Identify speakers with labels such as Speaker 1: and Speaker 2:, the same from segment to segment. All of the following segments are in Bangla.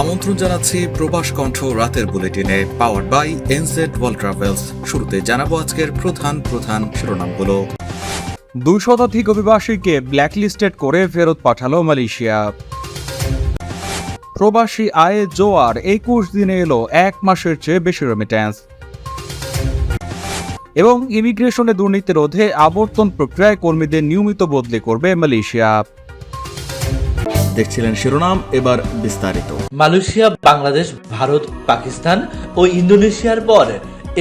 Speaker 1: আমন্ত্রণ জানাচ্ছি প্রবাস কণ্ঠ রাতের বুলেটিনে power by NZ world travels শুরুতে জানাব আজকের প্রধান প্রধান শিরোনামগুলো।
Speaker 2: দুই শতাধিক অভিবাসীকে ব্ল্যাকলিস্টেড করে ফেরত পাঠালো মালয়েশিয়া। প্রবাসী আয়ে জোয়ার একুশ দিনে এলো এক মাসের চেয়ে বেশি রেমিট্যান্স এবং ইমিগ্রেশনে দুর্নীতি রোধে আবর্তন প্রক্রিয়ায় কর্মীদের নিয়মিত বদলি করবে মালয়েশিয়া।
Speaker 1: দেখছিলেন শিরোনাম, এবার বিস্তারিত।
Speaker 3: মালয়েশিয়া, বাংলাদেশ, ভারত, পাকিস্তান ও ইন্দোনেশিয়ার পর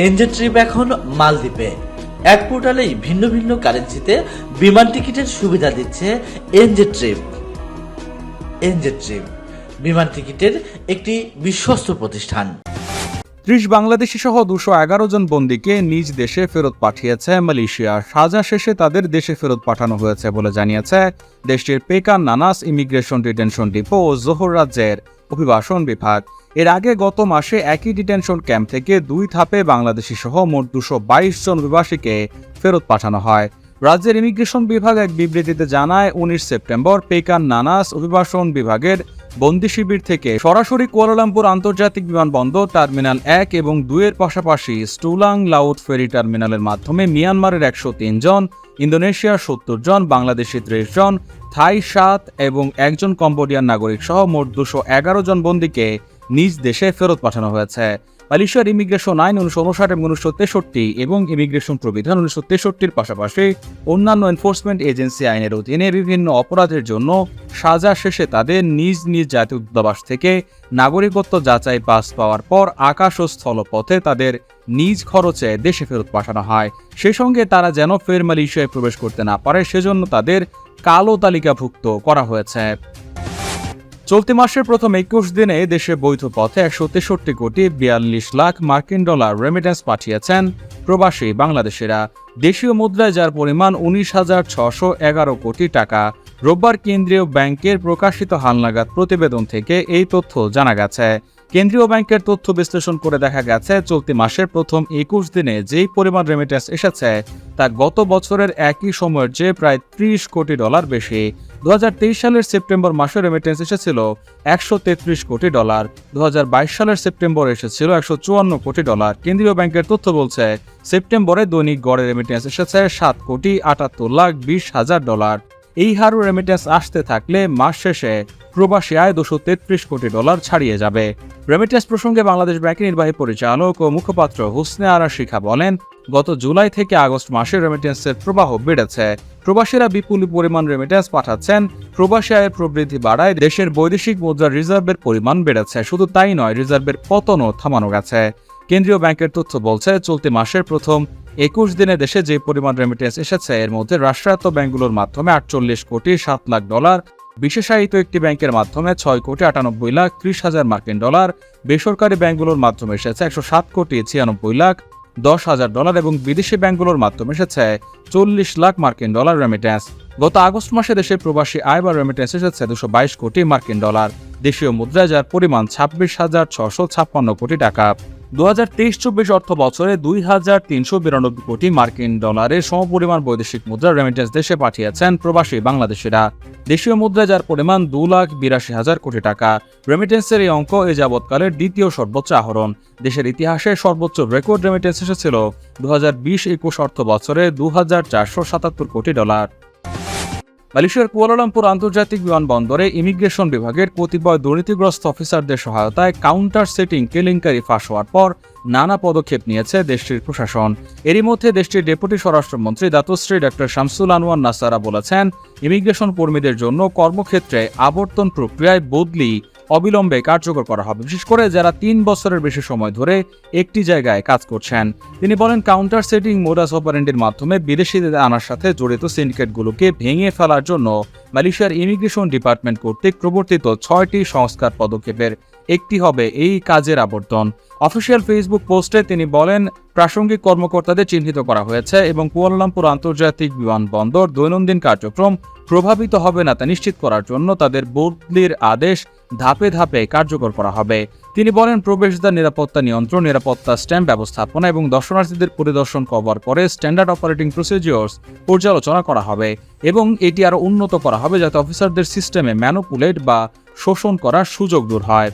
Speaker 3: এনজে ট্রিপ এখন মালদ্বীপে। এক পোর্টালেই ভিন্ন ভিন্ন কারেন্সিতে বিমান টিকিটের সুবিধা দিচ্ছে এনজে ট্রিপ। এনজে ট্রিপ, বিমান টিকিটের একটি বিশ্বস্ত প্রতিষ্ঠান।
Speaker 2: ত্রিশ বাংলাদেশি সহ দুশো এগারো জন বন্দীকে নিজ দেশে ফেরত পাঠিয়েছে মালয়েশিয়া। সাজা শেষে তাদের দেশে ফেরত পাঠানো হয়েছে বলে জানিয়েছে দেশটির Pekan Nanas immigration detention depot ও জোহর রাজ্যের অভিবাসন বিভাগ। এর আগে গত মাসে একই ডিটেনশন ক্যাম্প থেকে দুই ধাপে বাংলাদেশি সহ মোট দুশো বাইশ জন অভিবাসীকে ফেরত পাঠানো হয়। রাজ্যের ইমিগ্রেশন বিভাগ এক বিবৃতিতে জানায়, উনিশ সেপ্টেম্বর পেকান নানাস অভিবাসন বিভাগের বন্দি শিবির থেকে সরাসরি কুয়ালালামপুর আন্তর্জাতিক বিমানবন্দর টার্মিনাল এক এবং দুয়ের পাশাপাশি স্টুলাং লাউড ফেরি টার্মিনালের মাধ্যমে মিয়ানমারের একশো তিন জন, ইন্দোনেশিয়ার সত্তর জন, বাংলাদেশি ত্রিশ জন, থাই সাত এবং একজন কম্বোডিয়ান নাগরিক সহ মোট দুশো এগারো জন বন্দীকে নিজ দেশে ফেরত পাঠানো হয়েছে। মালয়েশিয়ার ইমিগ্রেশন আইন উনিশশো উনষাট এবং উনিশশো তেষট্টি এবং ইমিগ্রেশন প্রবিধান উনিশশো তেষট্টির পাশাপাশি অন্যান্য এনফোর্সমেন্ট এজেন্সি আইনের অধীনে বিভিন্ন অপরাধের জন্য সাজা শেষে তাদের নিজ নিজ জাতীয় দূতাবাস থেকে নাগরিকত্ব যাচাই পাস পাওয়ার পর আকাশ ও স্থলপথে তাদের নিজ খরচে দেশে ফেরত পাঠানো হয়। সেই সঙ্গে তারা যেন ফের মালয়েশিয়ায় প্রবেশ করতে না পারে, সেজন্য তাদের কালো তালিকাভুক্ত করা হয়েছে। চলতি মাসের প্রথম একুশ দিনে দেশে বৈধ পথে একশো তেষট্টি কোটি বিয়াল্লিশ লাখ মার্কিন ডলার রেমিটেন্স পাঠিয়েছেন প্রবাসী বাংলাদেশিরা। দেশীয় মুদ্রায় যার পরিমাণ উনিশ হাজার ছশো এগারো কোটি টাকা, রোববার কেন্দ্রীয় ব্যাংকের প্রকাশিত হালনাগাদ প্রতিবেদন থেকে এই তথ্য জানা গেছে। কেন্দ্রীয় ব্যাংকের তথ্য বিশ্লেষণ করে দেখা গেছে, চলতি মাসের প্রথম একুশ দিনে যেই পরিমাণ রেমিটেন্স এসেছে, তা গত বছরের একই সময়ের চেয়ে প্রায় ত্রিশ কোটি ডলার বেশি। দুহাজার তেইশ সালের সেপ্টেম্বর মাসে রেমিটেন্স এসেছিল একশো তেত্রিশ কোটি ডলার। দুহাজার বাইশ সালের সেপ্টেম্বর এসেছিল একশো চুয়ান্ন কোটি ডলার। কেন্দ্রীয় ব্যাংকের তথ্য বলছে, সেপ্টেম্বরে দৈনিক গড়ে রেমিটেন্স এসেছে সাত কোটি আটাত্তর লাখ বিশ হাজার ডলার। এই হারও রেমিটেন্স আসতে থাকলে মাস শেষে প্রবাসী আয় দুশো তেত্রিশ কোটি ডলার ছাড়িয়ে যাবে। রেমিটেন্স প্রসঙ্গে বাংলাদেশ ব্যাংকের নির্বাহী পরিচালক ও মুখপাত্র হুসনে আরা শিখা বলেন, গত জুলাই থেকে আগস্ট মাসে রেমিটেন্সের প্রবাহ বেড়েছে। প্রবাসীরা বিপুল পরিমাণ রেমিটেন্স পাঠাচ্ছেন। প্রবাসী আয়ের প্রবৃদ্ধি বাড়ায় দেশের বৈদেশিক মুদ্রার রিজার্ভের পরিমাণ বেড়েছে। শুধু তাই নয়, রিজার্ভের পতনও থামানো গেছে। কেন্দ্রীয় ব্যাংকের তথ্য বলছে, চলতি মাসের প্রথম একুশ দিনে দেশে যে পরিমাণ রেমিটেন্স এসেছে, এর মধ্যে রাষ্ট্রায়ত্ত ব্যাংকগুলোর মাধ্যমে আটচল্লিশ কোটি সাত লাখ ডলার বিশেষায়িত একটি ব্যাংকের মাধ্যমে ছয় কোটি আটানব্বই লাখ ত্রিশ হাজার মার্কিন ডলার বেসরকারি ব্যাংকগুলোর মাধ্যমে এসেছে একশো সাত কোটি ছিয়ানব্বই লাখ দশ হাজার ডলার এবং বিদেশি ব্যাংকগুলোর মাধ্যমে এসেছে চল্লিশ লাখ মার্কিন ডলার রেমিটেন্স গত আগস্ট মাসে দেশে প্রবাসী আয় বা রেমিটেন্স এসেছে দুশো বাইশ কোটি মার্কিন ডলার। দেশীয় মুদ্রায় যার পরিমাণ ছাব্বিশ হাজার ছশো ছাপ্পান্ন কোটি টাকা। দু হাজার তেইশ চব্বিশ অর্থ বছরে দুই হাজার তিনশো বিরানব্বই কোটি মার্কিন ডলারের সমপরিমাণ বৈদেশিক মুদ্রা রেমিটেন্স দেশে পাঠিয়েছেন প্রবাসী বাংলাদেশিরা। দেশীয় মুদ্রা যার পরিমাণ দু লাখ বিরাশি হাজার কোটি টাকা রেমিটেন্সের এই অঙ্ক এ যাবৎকালের দ্বিতীয় সর্বোচ্চ আহরণ। দেশের ইতিহাসে সর্বোচ্চ রেকর্ড রেমিটেন্স এসেছিল দু হাজার বিশ একুশ অর্থ বছরে দু হাজার চারশো সাতাত্তর কোটি ডলার। মালয়েশিয়ার কুয়ালালামপুর আন্তর্জাতিক বিমানবন্দরে ইমিগ্রেশন বিভাগের কতিপয় দুর্নীতিগ্রস্ত অফিসারদের সহায়তায় কাউন্টার সেটিং কেলেঙ্কারি ফাঁস হওয়ার পর নানা পদক্ষেপ নিয়েছে দেশটির প্রশাসন। এরই মধ্যে দেশটির ডেপুটি স্বরাষ্ট্রমন্ত্রী দাতশ্রী ডক্টর শামসুল আনোয়ার নাসারা বলেছেন, ইমিগ্রেশন কর্মীদের জন্য কর্মক্ষেত্রে আবর্তন প্রক্রিয়ায় বদলি অবিলম্বে কার্যকর করা হবে। বিশেষ করে যারা তিন বছরের বেশি সময় ধরে একটি জায়গায় কাজ করছেন। তিনি বলেন কাউন্টার সেটিং মোডাস অপারেন্টের মাধ্যমে বিদেশিদের আনার সাথে জড়িত সিন্ডিকেটগুলোকে ভেঙে ফেলার জন্য মালয়েশিয়ার ইমিগ্রেশন ডিপার্টমেন্ট কর্তৃক প্রবর্তিত ছয়টি সংস্কার পদক্ষেপের একটি হবে এই কাজের আবর্তন। অফিসিয়াল ফেসবুক পোস্টে তিনি বলেন, প্রাসঙ্গিক কর্মকর্তাদের চিহ্নিত করা হয়েছে এবং কুয়ালালামপুর আন্তর্জাতিক বিমানবন্দর দৈনন্দিন কার্যক্রম প্রভাবিত হবে না তা নিশ্চিত করার জন্য তাদের বদলির আদেশ ধাপে ধাপে কার্যকর করা হবে। তিনি বলেন, প্রবেশদ্বার নিরাপত্তা নিয়ন্ত্রণ, নিরাপত্তা স্ট্যাম্প ব্যবস্থাপনা এবং দর্শনার্থীদের পরিদর্শন কভার করে স্ট্যান্ডার্ড অপারেটিং প্রসিজিওর্স পর্যালোচনা করা হবে এবং এটি আরও উন্নত করা হবে যাতে অফিসারদের সিস্টেমে ম্যানুপুলেট বা শোষণ করার সুযোগ দূর হয়।